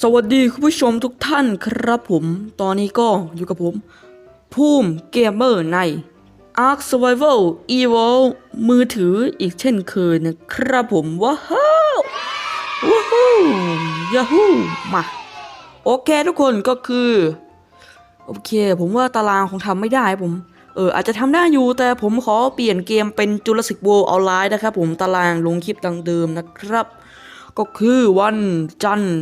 สวัสดีคุณผู้ชมทุกท่านครับผม ตอนนี้ก็อยู่กับผม ภูมิเกมเมอร์ใน Ark Survival Evil มือถืออีกเช่นเคยนะครับผม ว้าวว้าวยาฮูมา โอเคทุกคนก็คือ โอเค ผมว่าตารางคงทำไม่ได้ผม เออ อาจจะทำได้อยู่ แต่ผมขอเปลี่ยนเกมเป็น Jurassic World Online นะครับผมตารางลงคลิปดังเดิมนะครับ ก็คือวันจันทร์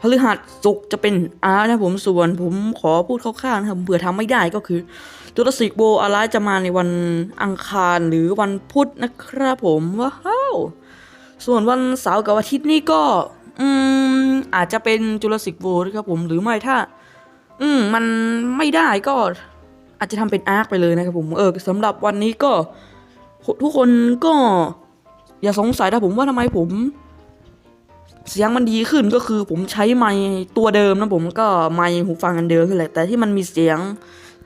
พฤหัสศุกร์จะเป็นอาร์นะผมส่วนผมขอพูดคร่าวๆนะครับเผื่อทำไม่ได้ก็คือ Jurassic World Online จะมาในวันอังคารหรือวันพุธนะครับผมว้าวส่วนวันเสาร์กับอาทิตย์นี่ก็อืมอาจจะเป็น Jurassic World นะครับผมหรือไม่ถ้า อืมมันไม่ได้ก็อาจจะทำเป็นอาร์คไปเลยนะครับผมเออสำหรับวันนี้ก็ ทุกคนก็ อย่าสงสัยนะผมว่าทำไมผม เสียงมันดีขึ้นก็คือผมใช้ไมค์ตัวเดิมนะผมก็ไมค์หูฟังอันเดิมนั่นแหละแต่ที่มันมีเสียง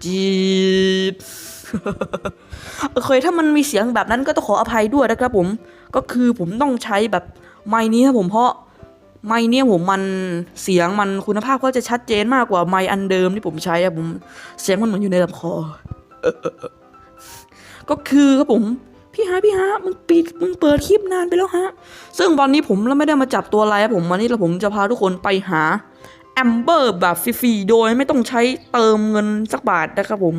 จีบโอเคถ้ามันมีเสียงแบบนั้นก็ต้องขออภัยด้วยนะครับผมก็คือผมต้องใช้แบบไมค์นี้ครับผมเพราะไมค์เนี่ยผมมันเสียงมันคุณภาพก็จะชัดเจนมากกว่าไมค์อันเดิมที่ผมใช้อะผมเสียงมันเหมือนอยู่ในลำคอก็คือครับผม พี่ฮะพี่ฮะมึงปิดมึงเปิดคลิปนานไปแล้วฮะ ซึ่งวันนี้ผมแล้วไม่ได้มาจับตัวอะไรผมวันนี้เราผมจะพาทุกคนไปหาแอมเบอร์แบบฟรีๆโดยไม่ต้องใช้เติมเงินสักบาทนะครับผม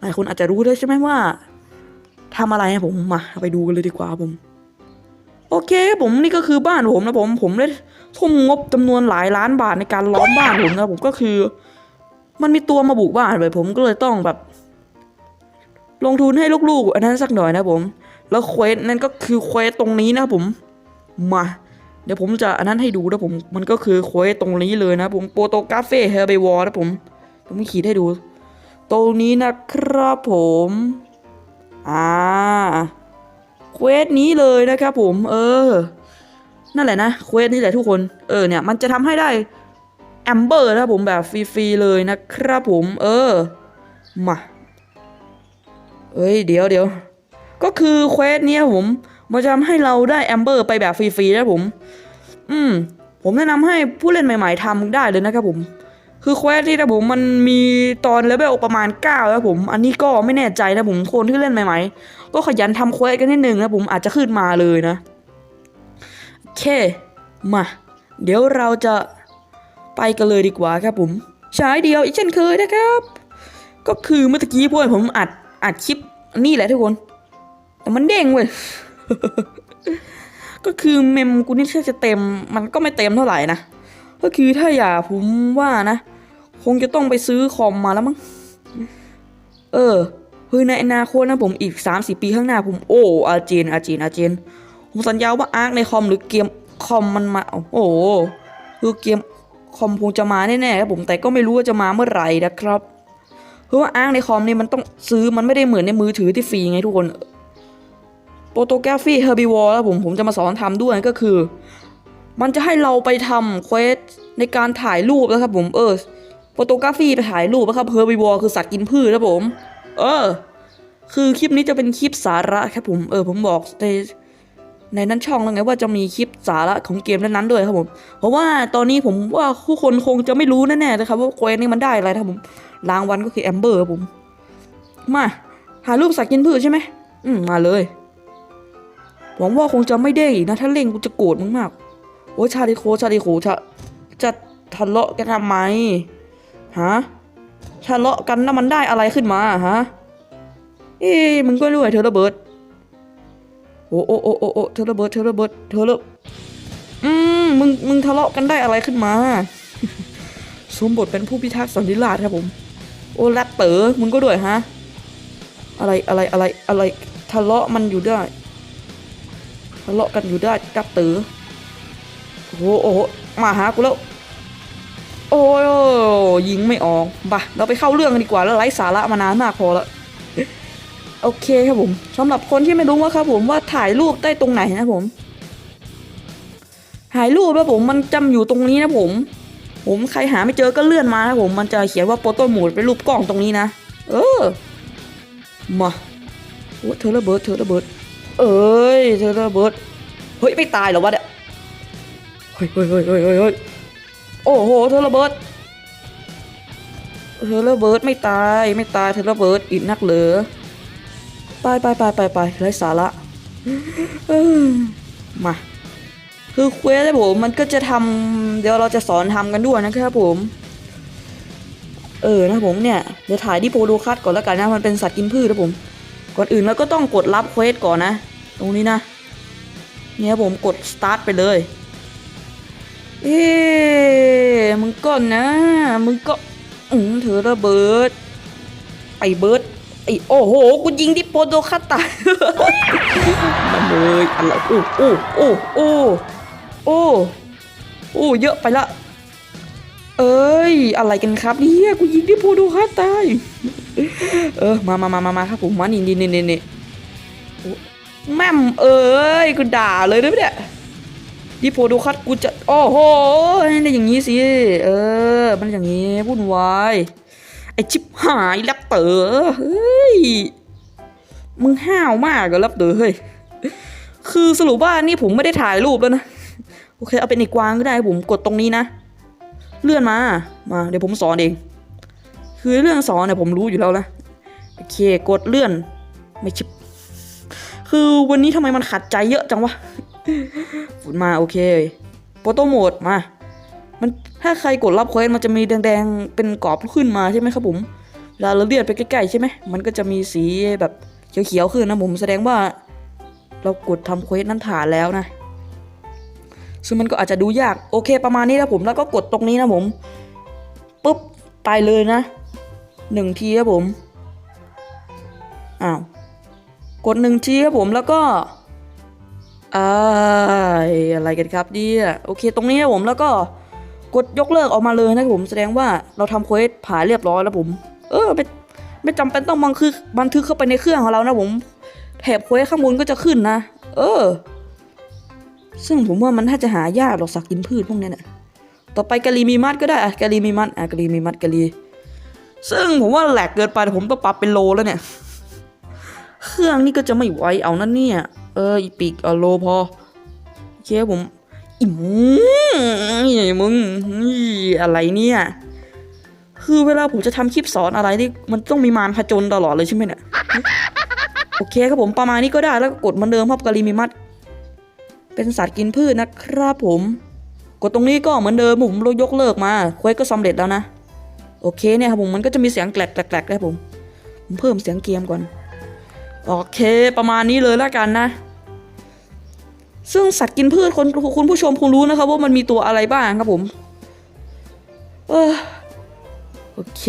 หลายคนอาจจะรู้ได้ใช่ไหมว่าทำอะไรผมมาไปดูกันเลยดีกว่าผม โอเคครับผมนี่ก็คือบ้านผมนะผมผมได้ทุ่มงบจำนวนหลายล้านบาทในการล้อมบ้านผมนะผมก็คือ มันมีตัวมาบุกบ้านไปผมก็เลยต้องแบบ ลงทุนให้ลูกๆ อันนั้นสักหน่อยนะผม แล้วเควสนั่นก็คือเควสตรงนี้นะผม มา เดี๋ยวผมจะอันนั้นให้ดูนะผม มันก็คือเควสตรงนี้เลยนะผมโปรโตกราเฟ่เฮอร์เบวอร์นะผมผมขีดให้ดู ตรงนี้นะครับผม อ่า เควสนี้เลยนะครับผม เออ นั่นแหละนะ เควสนี้แหละทุกคน เออเนี่ย มันจะทำให้ได้แอมเบอร์นะผมแบบฟรีๆเลยนะครับผม เออ มา เอ้ยเดี๋ยวเดี๋ยวก็คือเควสเนี้ยผมมันจะทำให้เราได้แอมเบอร์ไปแบบฟรีๆนะผม อืม ผมแนะนำให้ผู้เล่นใหม่ ๆทำได้เลยนะครับผม คือเควสที่นะผมมันมีตอนเลเวลประมาณ9แล้วผม อันนี้ก็ไม่แน่ใจนะผมคนที่เล่นใหม่ๆ ก็ขยันทำเควสกันนิดนึงนะผมอาจจะขึ้นมาเลยนะโอเค มา เดี๋ยวเราจะไปกันเลยดีกว่าครับผมฉายเดียวอีกเช่นเคยนะครับ ก็คือเมื่อกี้พวกผมอัด อัดคลิปนี่แหละทุกคน แต่มันเด้งเว้ย ก็คือเมมกูนี่แค่จะเต็ม มันก็ไม่เต็มเท่าไหร่นะ ก็คือถ้าอย่าผมว่านะ คงจะต้องไปซื้อคอมมาแล้วมั้ง เออคือในอนาคตนะผมอีก30ปีข้างหน้าผมโอ้อาเจนอาเจนอาเจน ผมสัญญาว่าอาร์คในคอมหรือเกมคอมมันมา โอ้คือเกมคอมคงจะมาแน่ๆครับผมแต่ก็ไม่รู้ว่าจะมาเมื่อไหร่นะครับ เพราะว่าอ้างในคอมนี่มันต้องซื้อมันไม่ได้เหมือนในมือถือที่ฟรีไงทุกคนโปรโตกราฟีเฮอร์บิวอร์แล้วผมผมจะมาสอนทำด้วยก็คือ มันจะให้เราไปทำเควสในการถ่ายรูปนะครับผมเออโปรโตกราฟีไปถ่ายรูปนะครับเฮอร์บิวอร์คือสัตว์กินพืชนะผม เออ คือคลิปนี้จะเป็นคลิปสาระครับผมเออผมบอกใน ในนั้นช่องแล้วไงว่าจะมีคลิปสาระของเกมนั้นๆด้วยครับผม เพราะว่าตอนนี้ผมว่าผู้คนคงจะไม่รู้แน่ๆนะครับว่าเควสนี้มันได้อะไรครับผมรางวัลก็คือแอมเบอร์ครับผม มาหารูปสัตว์กินพืชใช่ไหมอืมมาเลยหวังว่าคงจะไม่ได้อีกนะ ถ้าเล่งกูจะโกรธมึงมากโอ้ชาดิโคชาดิโคจะจะทะเลาะกันทำไมฮะทะเลาะกันแล้วมันได้อะไรขึ้นมาฮะเอ้มึงก็รู้ไอ้เธอระเบิด อ้โอ้โอ้โอ้โอ้เธอระเบิดเธอระเบิดเธอระอืมมึงมึงทะเลาะกันได้อะไรขึ้นมา สมบทเป็นผู้พิทักษ์สันติราษฎร์ครับผม โอ้แรปเต๋อมึงก็ด้วยฮะ อะไรอะไรอะไรอะไรทะเลาะมันอยู่ได้ทะเลาะกันอยู่ได้แรปเต๋อโอ้โหโอ้โหมาหากูแล้วโอ้ยยิงไม่ออกบะเราไปเข้าเรื่องกันดีกว่าแล้วไร้สาระมานานมากพอละ โอเคครับผมสำหรับคนที่ไม่รู้ว่าครับผมว่าถ่ายรูปได้ตรงไหนนะผม ถ่ายรูปแล้วผมมันจำอยู่ตรงนี้นะผม ผมใครหาไม่เจอก็เลื่อนมาครับผมมันจะเขียนว่าโปรโตโหมดเป็นรูปกล้องตรงนี้นะ เออ มาโอ้เธอระเบิดเธอระเบิด เอ้ยเธอระเบิด เฮ้ยไม่ตายหรอวะเนี่ยเฮ้ยเฮ้ยเฮ้ยเฮ้ยเฮ้ยเฮ้ยโอ้โหเธอระเบิดเธอระเบิดไม่ตายไม่ตายเธอระเบิดอีกนักเหลือ ไปไปไปไปไปไร้สาระมา คือเควสนะผม มันก็จะทำเดี๋ยวเราจะสอนทำกันด้วยนะครับผม เออนะผมเนี่ยเดี๋ยวถ่ายที่โปรดูคัตก่อนแล้วกันนะ มันเป็นสัตว์กินพืชนะผม ก่อนอื่นเราก็ต้องกดรับเควสก่อนนะ ตรงนี้นะ เนี่ยผมกดสตาร์ทไปเลย เอ๊มึงก็นนะ มึงก็อืมเธอระเบิดไอเบิร์ด ไอ้โอ้โหกูยิงที่โปโดคัตตามาเลยอะไรโอ้โอ้โอ้โอ้โอ้โอ้เยอะไปละ เอ้ย อะไรกันครับเนี่ยกูยิงที่โปโดคัตตาเออมามามามามาครับผมมานี่นี่นี่นี่นี่แม่มเอ้ยกูด่าเลยนะเนี่ยดิโพดูคัดกูจะ โอ้โหนี่อย่างนี้สิ เออ มันอย่างนี้วุ่นวาย ไอชิบหายแรปเตอร์เฮ้ย มึงห้าวมากกับแรปเตอร์เฮ้ย คือสรุปว่านี่ผมไม่ได้ถ่ายรูปแล้วนะ โอเค เอาเป็นอีกกวางก็ได้ผมกดตรงนี้นะ เลื่อนมา มาเดี๋ยวผมสอนเอง คือเรื่องสอนเนี่ยผมรู้อยู่แล้วนะโอเค กดเลื่อน ไม่ชิบ คือวันนี้ทำไมมันขัดใจเยอะจังวะฝุ่นมาโอเคโปรโตโหมดมา มัน ถ้าใครกดรับเควสมันจะมีแดงๆ เป็นกรอบขึ้นมาใช่ไหมครับผมเวลาเราเลื่อนไปใกล้ๆใช่ไหมมันก็จะมีสีแบบเขียวๆขึ้นนะผมแสดงว่า เรากดทำเควสนั้นผ่านแล้วนะ ซึ่งมันก็อาจจะดูยากโอเคประมาณนี้นะผมแล้วก็กดตรงนี้นะผมปุ๊บไปเลยนะหนึ่งทีครับผมอ้าวกดหนึ่งทีครับผมแล้วก็อ่าอะไรกันครับเนี่ยโอเคตรงนี้นะผมแล้วก็ กดยกเลิกออกมาเลยนะครับผม แสดงว่าเราทำเควสผ่านเรียบร้อยแล้วผม เออไม่ไม่จำเป็นต้องบันทึกบันทึกเข้าไปในเครื่องของเรานะผมแถบเควสข้างบนก็จะขึ้นนะ เออ ซึ่งผมว่ามันถ้าจะหายากหรอกสักกินพืชพวกนี้ยนะต่อไปกะลีมีมัดก็ได้อะกะลีมีมัดอะกะลีมีมัดกะลี ซึ่งผมว่าแหลกเกินไปผมต้องปรับเป็นโลแล้วเนี่ย เครื่องนี่ก็จะไม่ไหวเอานั่นเนี่ย เอออีปีกเอาโลพอโอเคผม อิมมึงอะไรเนี่ย คือเวลาผมจะทำคลิปสอนอะไรนี่มันต้องมีมารผจญตลอดเลยใช่ไหมเนี่ย โอเคครับผมประมาณนี้ก็ได้แล้วก็กดเหมือนเดิมครับกาลิมิมัดเป็นสัตว์กินพืชนะครับผม กดตรงนี้ก็เหมือนเดิมผมยกเลิกมาเควสก็สำเร็จแล้วนะ โอเคเนี่ยครับผมมันก็จะมีเสียงแกลกแกลกๆนะผมผมเพิ่มเสียงเกมก่อน โอเค ประมาณนี้เลยแล้วกันนะ ซึ่งสัตว์กินพืชคนคุณผู้ชมคงรู้นะครับว่ามันมีตัวอะไรบ้างครับผม เออโอเค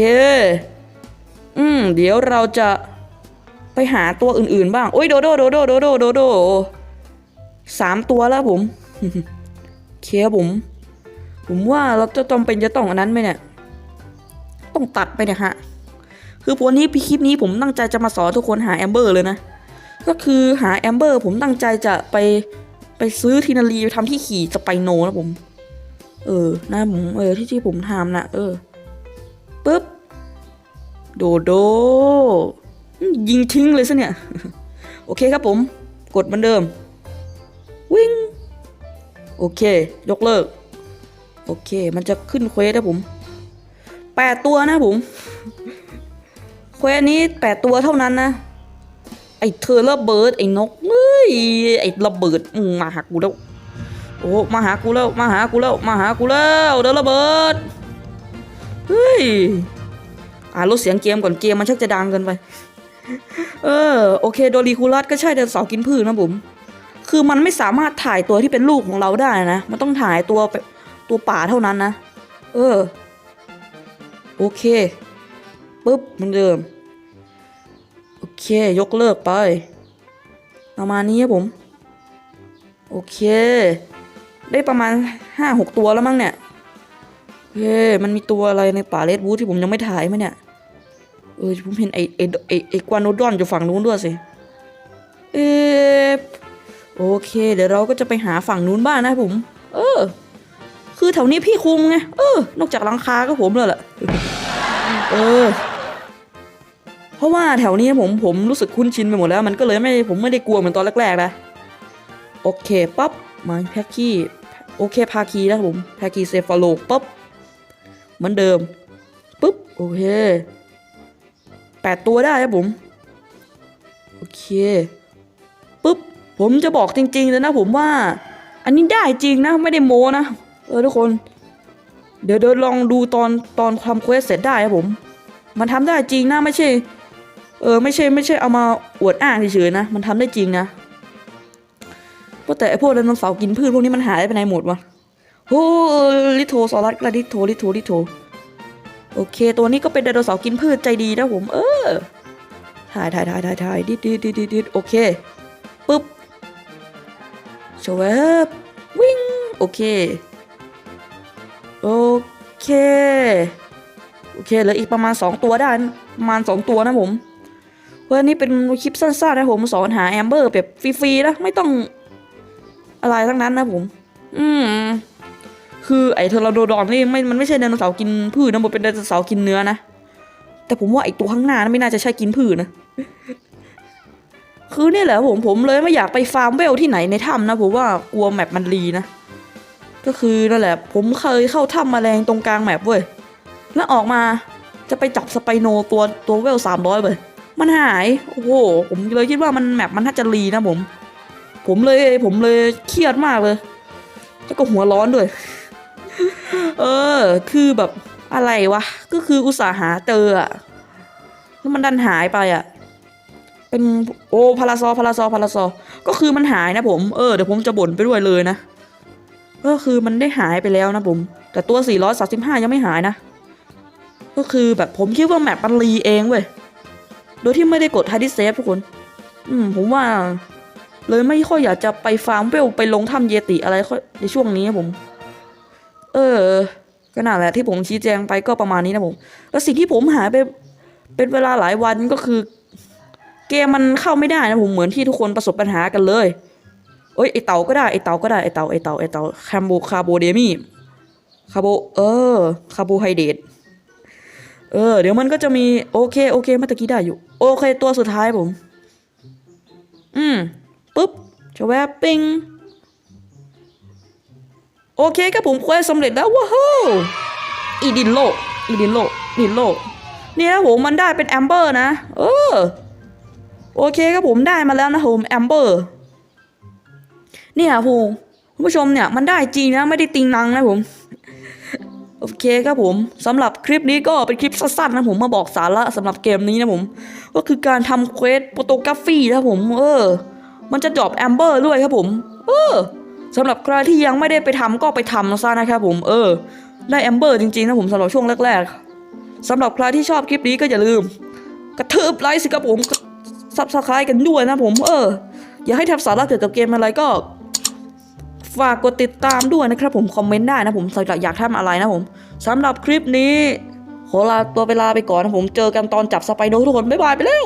อืม เดี๋ยวเราจะไปหาตัวอื่นๆบ้าง โอ้ยโดโดโดโดโดโดโดโดสามตัวแล้วผมเคครับผม ผมว่าเราจะจำเป็นจะต้องอันนั้นไหมเนี่ย ต้องตัดไปเนี่ยฮะ คือวันนี้พี่คลิปนี้ผมตั้งใจจะมาสอนทุกคนหาแอมเบอร์เลยนะ ก็คือหาแอมเบอร์ผมตั้งใจจะไป ไปซื้อทีนารีไปทำที่ขี่สไปโนนะผม เออนะผมเออที่ที่ผมทำนะเออปุ๊บโดโด ยิงทิ้งเลยซะเนี่ย โอเคครับผม กดเหมือนเดิม วิ่ง โอเค ยกเลิก โอเค มันจะขึ้นเควสนะผมแปดตัวนะผม เควสนี้แปดตัวเท่านั้นนะ ไอ้เธอระเบิร์ด ไอ้นกเอ้ ยไอ้ระเบิดมาหากูแล้วโอ้มาหากูแล้วมาหากูแล้วมาหากูแล้วเดี๋ยวระเบิดเฮ้ยอ่าลดเสียงเกมก่อนเกมมันชักจะดังเกินไป เออโอเคโดรีคูลัสก็ใช่เดินเสาร์กินพืชนะผมคือมันไม่สามารถถ่ายตัวที่เป็นลูกของเราได้นะ มันต้องถ่ายตัวไปตัวป่าเท่านั้นนะ เออ โอเคปุ๊บเหมือนเดิม โอเค ยกเลิกไป ประมาณนี้ครับผม โอเค ได้ประมาณห้าหกตัวแล้วมั้งเนี่ยเฮ้มันมีตัวอะไรในป่าเลดวูดที่ผมยังไม่ถ่ายไหมเนี่ย เออผมเห็นไอไอไอไอกวานโนดอนอยู่ฝั่งนู้นด้วยสิ เออโอเค เดี๋ยวเราก็จะไปหาฝั่งนู้นบ้างนะผม เออ คือแถวนี้พี่คุมไง เออ นอกจากลังคาก็ผมเลยแหละเออ เพราะว่าแถวนี้ผมผมรู้สึกคุ้นชินไปหมดแล้ว มันก็เลยไม่ผมไม่ได้กลัวเหมือนตอนแรกๆนะโอเคปั๊บมาแพ็กกี้โอเคพาคีนะครับผมพาคีเซฟาโลปั๊บเหมือนเดิมปุ๊บโอเคแปดตัวได้ครับผมโอเคปุ๊บผมจะบอกจริงๆเลยนะผมว่า อันนี้ได้จริงนะไม่ได้โมนะเออทุกคน เดี๋ยวเดี๋ยวลองดูตอนตอนทำเควสเสร็จได้ครับผม มันทำได้จริงนะไม่ใช่ เออไม่ใช่ไม่ใช่เอามาอวดอ้างเฉยๆนะ มันทำได้จริงนะว่าแต่ไอพวกไดโนเสาร์กินพืชพวกนี้มันหายไปไหนหมดวะโอ้ลิโทซอรัสกระดิโทลิโทลิโทโอเค ตัวนี้ก็เป็นไดโนเสาร์กินพืชใจดีนะผม เออถ่ายถ่ายถ่ายถ่ายถ่ายดิดดิดดิดดิดโอเคปุ๊บโชว์บวิ่งโอเคโอเค โอเคเหลืออีกประมาณ 2 ตัวได้นะประมาณ 2 ตัวนะผม เพราะอันนี้เป็นคลิปสั้นๆนะผมสอนหาแอมเบอร์แบบฟรีๆนะไม่ต้องอะไรทั้งนั้นนะผม อืมคือไอ้เทอร์โดดอนนี่ไม่มันไม่ใช่ไดโนเสาร์กินพืชนะมันเป็นไดโนเสาร์กินเนื้อนะแต่ผมว่าไอ้ตัวข้างหน้านั้นไม่น่าจะใช่กินพืชนะคือเนี่ยแหละผมผมเลยไม่อยากไปฟาร์มเวลที่ไหนในถ้ำนะผมว่ากลัวแมปมันรีนะก็คือนั่นแหละ ผมเคยเข้าถ้ำแมลงตรงกลางแมปเว้ยแล้วออกมาจะไปจับสไปโนตัวตัวเวลสามร้อยเลย มันหายโอ้โหผมเลยคิดว่ามันแมปมันน่าจะรีนะผม ผมเลยผมเลยเครียดมากเลย แล้วก็หัวร้อนด้วย เออ คือแบบอะไรวะ ก็คืออุตสาห์หาเจออะแล้วมันดันหายไปอะเป็นโอ้พาราซอพาราซอพาราซอ ก็คือมันหายนะผมเออเดี๋ยวผมจะบ่นไปด้วยเลยนะก็คือมันได้หายไปแล้วนะผม แต่ตัว 435 ยังไม่หายนะ ก็คือแบบผมคิดว่าแมปมันรีเองเว้ย โดยที่ไม่ได้กดไฮดิเซฟทุกคน อืม ผมว่า เลยไม่ค่อยอยากจะไปฟาร์มเวลไปลงถ้ำเยติอะไรค่อยในช่วงนี้ผม เออก็นั่นแหละที่ผมชี้แจงไปก็ประมาณนี้นะผม แล้วสิ่งที่ผมหายไปเป็นเวลาหลายวันก็คือ เกมมันเข้าไม่ได้นะผมเหมือนที่ทุกคนประสบปัญหากันเลยเอ้ยไอเต่าก็ได้ไอเต่าก็ได้ไอเต่าไอเต่าไอเต่าคาร์โบคาร์โบเดมีคาร์โบเออคาร์โบไฮเดรต เออ เดี๋ยวมันก็จะมีโอเคโอเคเมื่อตะกี้ได้อยู่ โอเคตัวสุดท้ายผม อืมปุ๊บจะแวบปิงโอเคครับผมควสสำเร็จแล้วว้าวอีดินโลอีดินโลดินโลนี่นะผมมันได้เป็นแอมเบอร์นะ เออ โอเคครับผมได้มาแล้วนะผมแอมเบอร์เนี่ยผมคุณผู้ชมเนี่ยมันได้จริงนะไม่ได้ติงนังนะผม โอเคครับผมสำหรับคลิปนี้ก็เป็นคลิปสั้นๆนะผมมาบอกสาระสำหรับเกมนี้นะผม ก็คือการทำเควสโฟโตกราฟีนะผม เออ มันจะดรอปแอมเบอร์ด้วยครับผม เออสำหรับใครที่ยังไม่ได้ไปทำก็ไปทำซะนะครับผม เออ ได้แอมเบอร์จริงๆนะผมสำหรับช่วงแรกๆสำหรับใครที่ชอบคลิปนี้ก็อย่าลืม กระเทืบไลค์สิครับผมซับสไครต์กันด้วยนะผม เออ อย่าให้ทำสาระเกี่ยวกับเกมอะไรก็ ฝากกดติดตามด้วยนะครับผมคอมเมนต์ได้นะผมสำหรับอยากทำอะไรนะผมสำหรับคลิปนี้ขอลาตัวเวลาไปก่อนนะผมเจอกันตอนจับสไปโดทุกคนบ๊ายบายไปแล้ว